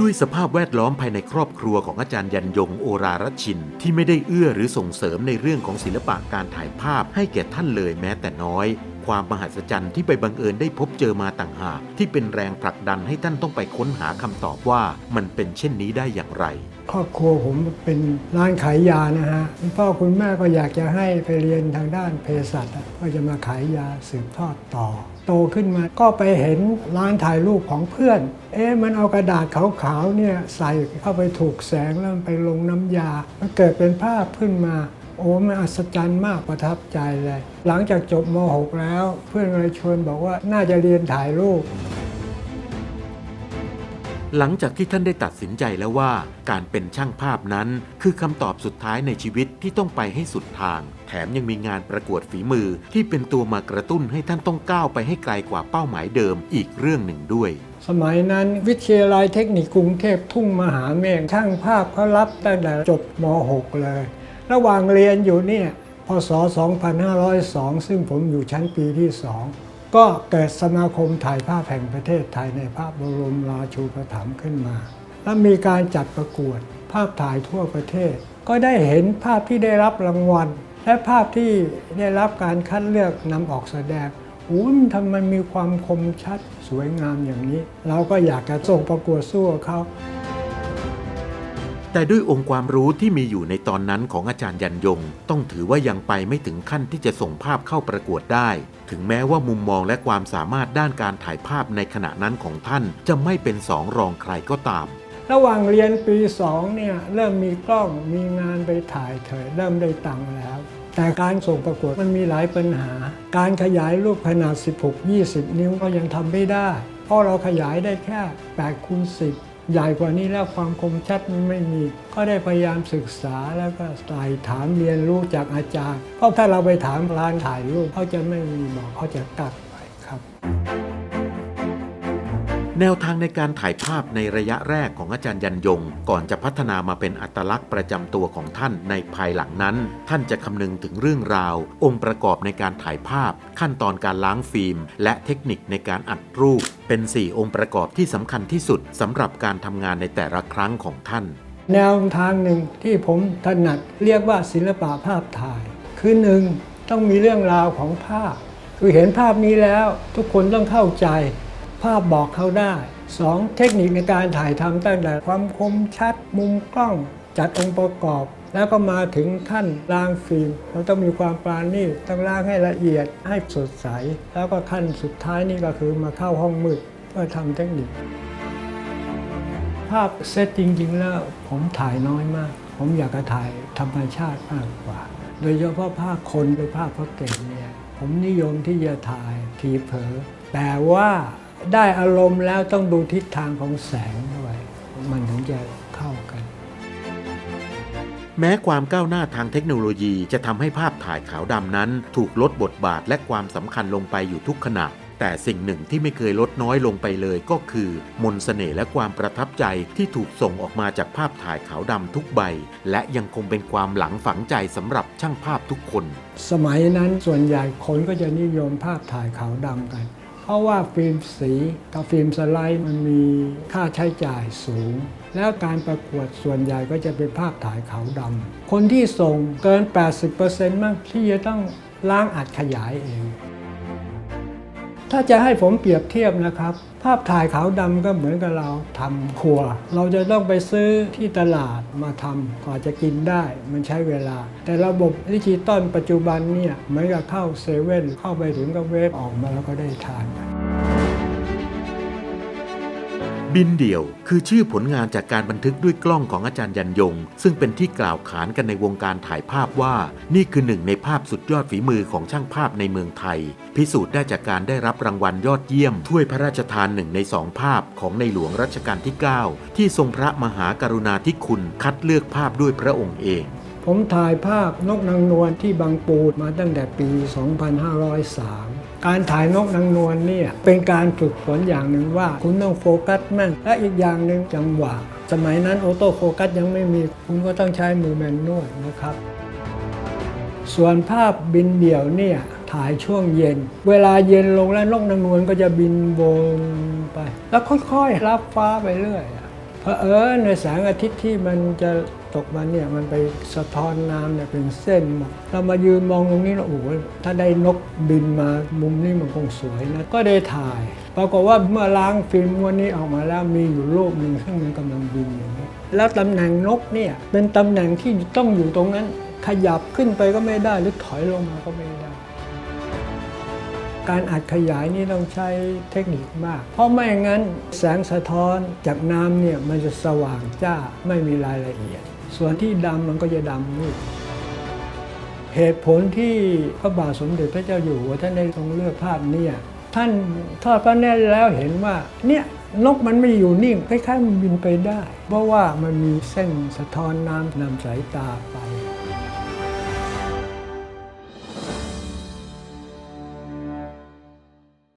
ด้วยสภาพแวดล้อมภายในครอบครัวของอาจารย์ยันยงโอรารชิน ที่ไม่ได้เอื้อหรือส่งเสริมในเรื่องของศิลปะการถ่ายภาพให้แก่ท่านเลยแม้แต่น้อย ความมหัศจรรย์ที่ไปบังเอิญได้พบเจอมาต่างหากที่เป็นแรงผลักดันให้ท่านต้องไปค้นหาคำตอบว่ามันเป็นเช่นนี้ได้อย่างไร ครอบครัวผมเป็นร้านขายยานะฮะคุณพ่อคุณแม่ก็อยากจะให้ไปเรียนทางด้านเภสัชก็จะมาขายยาสืบทอดต่อ โตขึ้นมาก็ไปเห็นร้านถ่ายรูปของเพื่อน เอ๊ะมันเอากระดาษขาวๆเนี่ยใส่เข้าไปถูกแสงแล้วมันไปลงน้ำยามันเกิดเป็นภาพขึ้นมา โอ้มันอัศจรรย์มากประทับใจเลย หลังจากจบม .6 แล้ว เพื่อนเลยชวนบอกว่าน่าจะเรียนถ่ายรูป หลังจากที่ท่านได้ตัดสินใจแล้วว่า การเป็นช่างภาพนั้น คือคำตอบสุดท้ายในชีวิตที่ต้องไปให้สุดทาง แถมยังมีงานประกวดฝีมือที่เป็นตัวมากระตุ้นให้ท่านต้องก้าวไปให้ไกลกว่าเป้าหมายเดิมอีกเรื่องหนึ่งด้วยสมัยนั้นวิทยาลัยเทคนิคกรุงเทพทุ่งมหาเมฆช่างภาพเขารับตั้งแต่จบม .6 เลย ระหว่างเรียนอยู่เนี่ยพศ 2502 ซึ่งผมอยู่ชั้นปีที่2ก็เกิดสมาคมถ่ายภาพแห่งประเทศไทยในพระบรมราชูปถัมภ์ขึ้นมา แล้วมีการจัดประกวดภาพถ่ายทั่วประเทศ ก็ได้เห็นภาพที่ได้รับรางวัล และภาพที่ได้รับการคัดเลือกนำออกแสดงโอ้มันทำไมมีความคมชัดสวยงามอย่างนี้ เราก็อยากจะส่งประกวดสู้กับเขา แต่ด้วยองค์ความรู้ที่มีอยู่ในตอนนั้นของอาจารย์ยันยง ต้องถือว่ายังไปไม่ถึงขั้นที่จะส่งภาพเข้าประกวดได้ ถึงแม้ว่ามุมมองและความสามารถด้านการถ่ายภาพในขณะนั้นของท่านจะไม่เป็นสองรองใครก็ตาม ระหว่างเรียนปี2เนี่ยเริ่มมีกล้องมีงานไปถ่ายเถอะเริ่มได้ตังค์แล้ว แต่การส่งประกวดมันมีหลายปัญหา การขยายรูปขนาด 16-20 นิ้วก็ยังทำไม่ได้ เพราะเราขยายได้แค่8คูณ10 ใหญ่กว่านี้แล้วความคมชัดมันไม่มี ก็ได้พยายามศึกษาแล้วก็ไต่ถามเรียนรู้จากอาจารย์ เพราะถ้าเราไปถามร้านถ่ายรูปเขาจะไม่มีบอกเขาจะตัดไปครับ แนวทางในการถ่ายภาพในระยะแรกของอาจารย์ยันยง ก่อนจะพัฒนามาเป็นอัตลักษณ์ประจำตัวของท่านในภายหลังนั้น ท่านจะคำนึงถึงเรื่องราว องค์ประกอบในการถ่ายภาพ ขั้นตอนการล้างฟิล์ม และเทคนิคในการอัดรูป เป็น 4 องค์ประกอบที่สำคัญที่สุดสำหรับการทำงานในแต่ละครั้งของท่าน แนวทางหนึ่งที่ผมถนัดเรียกว่าศิลปะภาพถ่าย คือหนึ่งต้องมีเรื่องราวของภาพ คือเห็นภาพนี้แล้วทุกคนต้องเข้าใจ ภาพบอกเขาได้ 2. เทคนิคในการถ่ายทำตั้งแต่ความคมชัดมุมกล้องจัดองค์ประกอบ แล้วก็มาถึงขั้นล้างฟิล์มเราต้องมีความปราณีตต้องล้างให้ละเอียดให้สดใส แล้วก็ขั้นสุดท้ายนี่ก็คือมาเข้าห้องมืดเพื่อทำเทคนิค ภาพเซตจริงๆ แล้วผมถ่ายน้อยมาก ผมอยากจะถ่ายธรรมชาติมากกว่า โดยเฉพาะภาพคนหรือภาพพระเก่งเนี่ยผมนิยมที่จะถ่ายทีเผลอแต่ว่า ได้อารมณ์แล้วต้องดูทิศทางของแสงด้วยมันถึงจะเข้ากัน แม้ความก้าวหน้าทางเทคโนโลยีจะทำให้ภาพถ่ายขาวดำนั้น ถูกลดบทบาทและความสำคัญลงไปอยู่ทุกขณะแต่สิ่งหนึ่งที่ไม่เคยลดน้อยลงไปเลยก็คือ มนสเสน่ห์และความประทับใจที่ถูกส่งออกมาจากภาพถ่ายขาวดำทุกใบ และยังคงเป็นความหลังฝังใจสำหรับช่างภาพทุกคน สมัยนั้นส่วนใหญ่คนก็จะนิยมภาพถ่ายขาวดำกัน เพราะว่าฟิล์มสีกับฟิล์มสไลด์มันมีค่าใช้จ่ายสูง แล้วการประกวดส่วนใหญ่ก็จะเป็นภาพถ่ายขาวดำคนที่ส่งเกิน 80%มั้งที่จะต้องล้างอัดขยายเอง ถ้าจะให้ผมเปรียบเทียบนะครับ ภาพถ่ายขาวดำก็เหมือนกับเราทำครัว เราจะต้องไปซื้อที่ตลาดมาทำกว่าจะกินได้ มันใช้เวลา แต่ระบบดิจิตอลปัจจุบันเนี่ยเหมือนกับเข้าเซเว่นเข้าไปถึงก็เวฟออกมาแล้วก็ได้ทาน บินเดี่ยว คือชื่อผลงานจากการบันทึกด้วยกล้องของอาจารย์ยันยง ซึ่งเป็นที่กล่าวขานกันในวงการถ่ายภาพว่า นี่คือหนึ่งในภาพสุดยอดฝีมือของช่างภาพในเมืองไทย พิสูจน์ได้จากการได้รับรางวัลยอดเยี่ยม ถ้วยพระราชทานหนึ่งในสองภาพของในหลวงรัชกาลที่ 9 ที่ทรงพระมหากรุณาธิคุณคัดเลือกภาพด้วยพระองค์เองผมถ่ายภาพนกนางนวลที่บางปูมาตั้งแต่ปี 2503 การถ่ายนกนางนวลเนี่ยเป็นการฝึกฝนอย่างหนึ่งว่า คุณต้องโฟกัสแม่นและอีกอย่างหนึ่งจังหวะ สมัยนั้นออโต้โฟกัสยังไม่มี คุณก็ต้องใช้มือแมนนวลนะครับ ส่วนภาพบินเดี่ยวเนี่ยถ่ายช่วงเย็น เวลาเย็นลงแล้วนกนางนวลก็จะบินวนไป แล้วค่อยๆรับฟ้าไปเรื่อยเพราะเออในแสงอาทิตย์ที่มันจะ ตกมาเนี่ยมันไปสะท้อนน้ำเนี่ยเป็นเส้นหมาเรามายืนมองตรงนี้แล้วโอ้โหถ้าได้นกบินมามุมนี้มันคงสวยนะก็ได้ถ่าย ปรากฏว่าเมื่อล้างฟิล์มวันนี้ออกมาแล้วมีอยู่รูปหนึ่งซึ่งมันกำลังบินอย่างนี้แล้วตำแหน่งนกเนี่ยเป็นตำแหน่งที่ต้องอยู่ตรงนั้น ขยับขึ้นไปก็ไม่ได้หรือถอยลงมาก็ไม่ได้การอัดขยายนี่ต้องใช้เทคนิคมาก เพราะไม่งั้นแสงสะท้อนจากน้ำเนี่ยมันจะสว่างจ้าไม่มีรายละเอียด ส่วนที่ดำมันก็จะดำมืดเหตุผลที่พระบาทสมเด็จพระเจ้าอยู่หัวท่านได้ทรงเลือกภาพเนี่ยท่านทอดพระเนตรแล้วเห็นว่าเนี่ยนกมันไม่อยู่นิ่งคล้ายๆมันบินไปได้ เพราะว่ามันมีเส้นสะท้อนน้ำนำสายตาไป